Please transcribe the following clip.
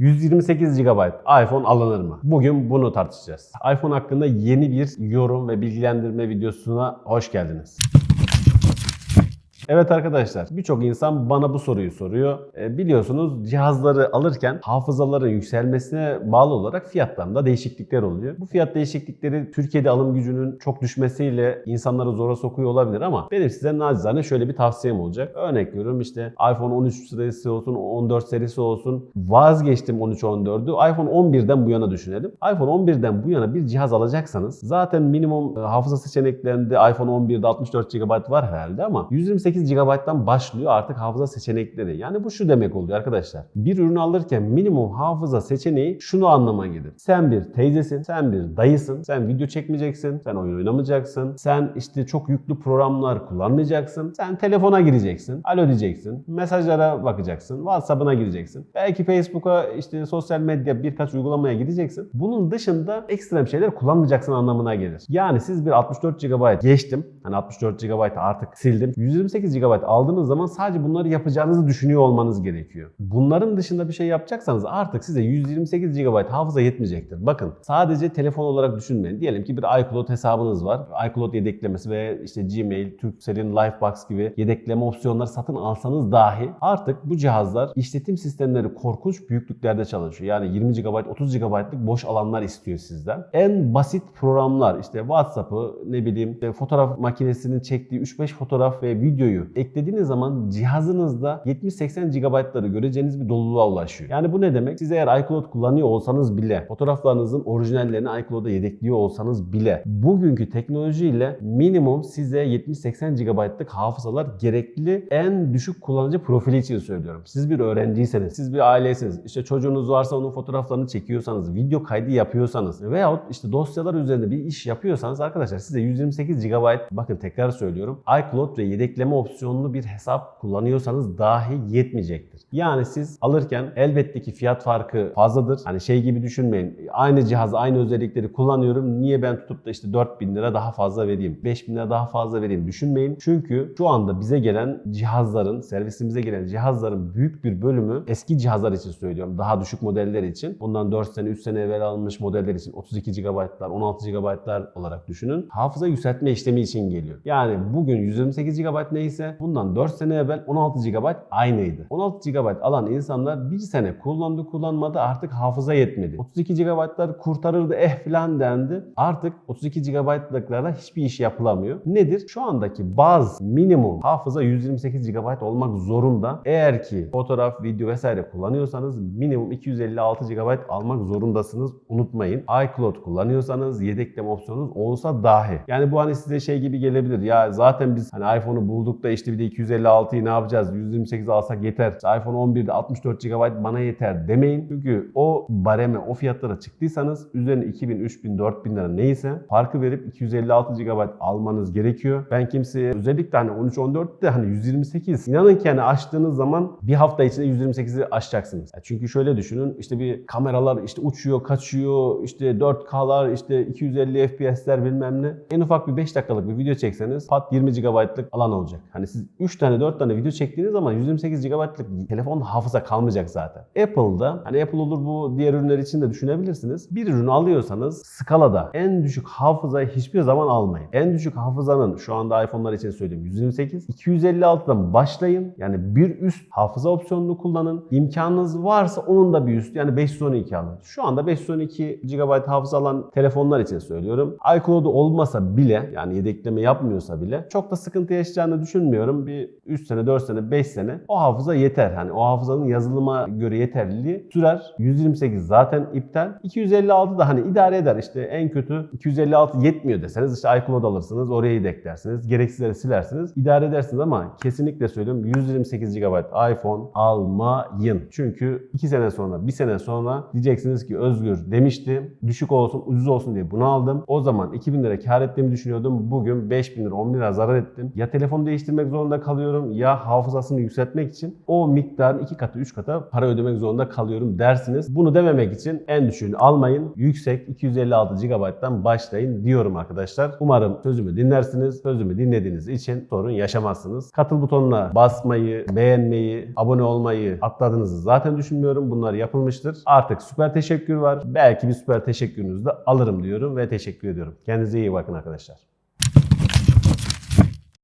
128 GB iPhone alınır mı? Bugün bunu tartışacağız. iPhone hakkında yeni bir yorum ve bilgilendirme videosuna hoş geldiniz. Evet arkadaşlar birçok insan bana bu soruyu soruyor. E, biliyorsunuz cihazları alırken hafızaların yükselmesine bağlı olarak fiyatlarında değişiklikler oluyor. Bu fiyat değişiklikleri Türkiye'de alım gücünün çok düşmesiyle insanları zora sokuyor olabilir ama benim size nacizane şöyle bir tavsiyem olacak. Örnek veriyorum işte iPhone 13 serisi olsun 14 serisi olsun vazgeçtim 13-14'ü iPhone 11'den bu yana düşünelim. iPhone 11'den bu yana bir cihaz alacaksanız zaten minimum e, hafıza seçeneklerinde iPhone 11'de 64 GB var herhalde ama 128 GB'dan başlıyor artık hafıza seçenekleri. Yani bu şu demek oluyor arkadaşlar. Bir ürünü alırken minimum hafıza seçeneği şunu anlama gelir. Sen bir teyzesin, sen bir dayısın, sen video çekmeyeceksin, sen oyun oynamayacaksın, sen işte çok yüklü programlar kullanmayacaksın, sen telefona gireceksin, alo diyeceksin, mesajlara bakacaksın, WhatsApp'ına gireceksin. Belki Facebook'a işte sosyal medya birkaç uygulamaya gideceksin. Bunun dışında ekstrem şeyler kullanmayacaksın anlamına gelir. Yani siz bir 64 GB geçtim. Hani 64 GB artık sildim. 128 GB aldığınız zaman sadece bunları yapacağınızı düşünüyor olmanız gerekiyor. Bunların dışında bir şey yapacaksanız artık size 128 GB hafıza yetmeyecektir. Bakın sadece telefon olarak düşünmeyin. Diyelim ki bir iCloud hesabınız var. iCloud yedeklemesi ve işte Gmail, Turkcell'in Livebox gibi yedekleme opsiyonları satın alsanız dahi artık bu cihazlar işletim sistemleri korkunç büyüklüklerde çalışıyor. Yani 20 GB, 30 GB'lık boş alanlar istiyor sizden. En basit programlar işte WhatsApp'ı ne bileyim işte fotoğraf makinesinin çektiği 3-5 fotoğraf ve videoyu eklediğiniz zaman cihazınızda 70-80 GB'ları göreceğiniz bir doluluğa ulaşıyor. Yani bu ne demek? Siz eğer iCloud kullanıyor olsanız bile, fotoğraflarınızın orijinallerini iCloud'a yedekliyor olsanız bile bugünkü teknolojiyle minimum size 70-80 GB'lık hafızalar gerekli en düşük kullanıcı profili için söylüyorum. Siz bir öğrenciyseniz, siz bir aileyseniz, işte çocuğunuz varsa onun fotoğraflarını çekiyorsanız, video kaydı yapıyorsanız veyahut işte dosyalar üzerinde bir iş yapıyorsanız arkadaşlar size 128 GB bakın tekrar söylüyorum iCloud ve yedekleme opsiyonlu bir hesap kullanıyorsanız dahi yetmeyecektir. Yani siz alırken elbette ki fiyat farkı fazladır. Hani şey gibi düşünmeyin. Aynı cihaz, aynı özellikleri kullanıyorum. Niye ben tutup da işte 4000 lira daha fazla vereyim, 5000 lira daha fazla vereyim düşünmeyin. Çünkü şu anda bize gelen cihazların, servisimize gelen cihazların büyük bir bölümü eski cihazlar için söylüyorum. Daha düşük modeller için. Bundan 4 sene, 3 sene evvel alınmış modeller için 32 GB'lar, 16 GB'lar olarak düşünün. Hafıza yükseltme işlemi için geliyor. Yani bugün 128 GB neyse bundan 4 sene evvel 16 GB aynıydı. 16 GB alan insanlar bir sene kullandı kullanmadı artık hafıza yetmedi. 32 GB'lar kurtarırdı eh filan dendi. Artık 32 GB'lıklarda hiçbir iş yapılamıyor. Nedir? Şu andaki baz minimum hafıza 128 GB olmak zorunda. Eğer ki fotoğraf, video vesaire kullanıyorsanız minimum 256 GB almak zorundasınız. Unutmayın. iCloud kullanıyorsanız yedekleme opsiyonunuz olsa dahi. Yani bu hani size şey gibi gelebilir. Ya zaten biz hani iPhone'u bulduk da işte bir de 256'yı ne yapacağız? 128 alsak yeter. İşte iPhone 11'de 64 GB bana yeter demeyin. Çünkü o bareme, o fiyatlara çıktıysanız üzerine 2000, 3000, 4000 lira neyse farkı verip 256 GB almanız gerekiyor. Ben kimseye özellikle hani 13-14'te hani 128 inanın ki hani açtığınız zaman bir hafta içinde 128'i aşacaksınız. Yani çünkü şöyle düşünün işte bir kameralar işte uçuyor, kaçıyor, işte 4K'lar, işte 250 FPS'ler bilmem ne. En ufak bir 5 dakikalık bir video çekseniz pat 20 GB'lık alan olacak. Hani siz 3 tane 4 tane video çektiğiniz zaman 128 GB'lık telefon hafıza kalmayacak zaten. Apple'da hani Apple olur bu diğer ürünler için de düşünebilirsiniz. Bir ürünü alıyorsanız skalada en düşük hafızayı hiçbir zaman almayın. En düşük hafızanın şu anda iPhone'lar için söyleyeyim 128. 256'dan başlayın. Yani bir üst hafıza opsiyonunu kullanın. İmkanınız varsa onun da bir üst yani 512 alın. Şu anda 512 GB hafıza alan telefonlar için söylüyorum. iCloud'u olmasa bile yani yedekleme yapmıyorsa bile çok da sıkıntı yaşayacağını düşünmüyorum. Bir 3 sene, 4 sene, 5 sene o hafıza yeter. Hani o hafızanın yazılıma göre yeterliliği sürer. 128 zaten iptal. 256 da hani idare eder. İşte en kötü 256 yetmiyor deseniz işte iCloud alırsınız. Oraya yedeklersiniz. Gereksizleri silersiniz. idare edersiniz ama kesinlikle söylüyorum 128 GB iPhone almayın. Çünkü 2 sene sonra, 1 sene sonra diyeceksiniz ki Özgür demişti. Düşük olsun, ucuz olsun diye bunu aldım. O zaman 2000 lira kar ettiğimi düşünüyordum. Bugün 5000 lira, 10 bin lira zarar ettim. Ya telefonu değiştir değiştirmek zorunda kalıyorum ya hafızasını yükseltmek için o miktarın 2 katı 3 katı para ödemek zorunda kalıyorum dersiniz. Bunu dememek için en düşüğünü almayın. Yüksek 256 GB'dan başlayın diyorum arkadaşlar. Umarım sözümü dinlersiniz. Sözümü dinlediğiniz için sorun yaşamazsınız. Katıl butonuna basmayı, beğenmeyi, abone olmayı atladığınızı zaten düşünmüyorum. Bunlar yapılmıştır. Artık süper teşekkür var. Belki bir süper teşekkürünüzü de alırım diyorum ve teşekkür ediyorum. Kendinize iyi bakın arkadaşlar.